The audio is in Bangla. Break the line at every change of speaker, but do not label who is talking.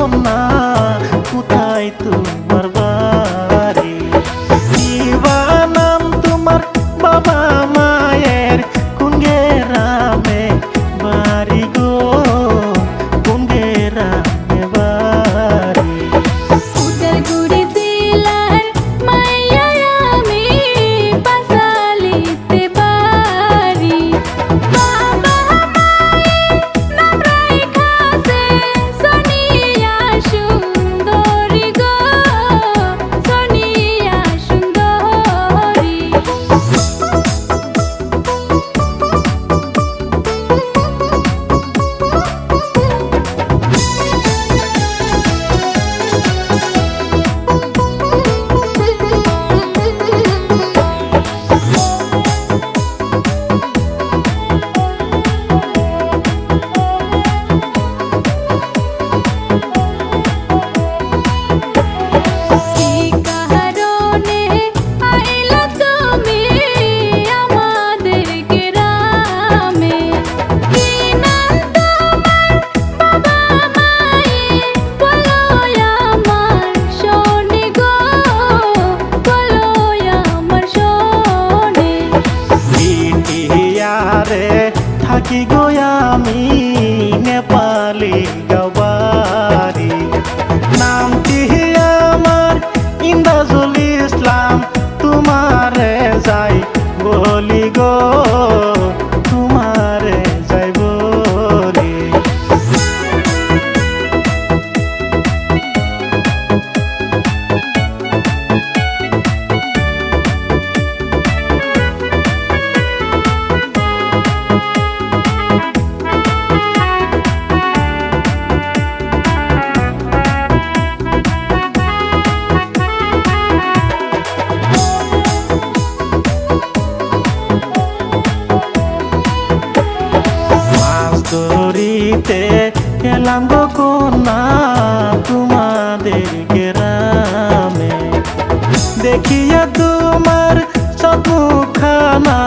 কন্যা গৌরাঙ্গ কন্যা তোমাদের গ্রামে দেখিয়া তোমার সবুখানা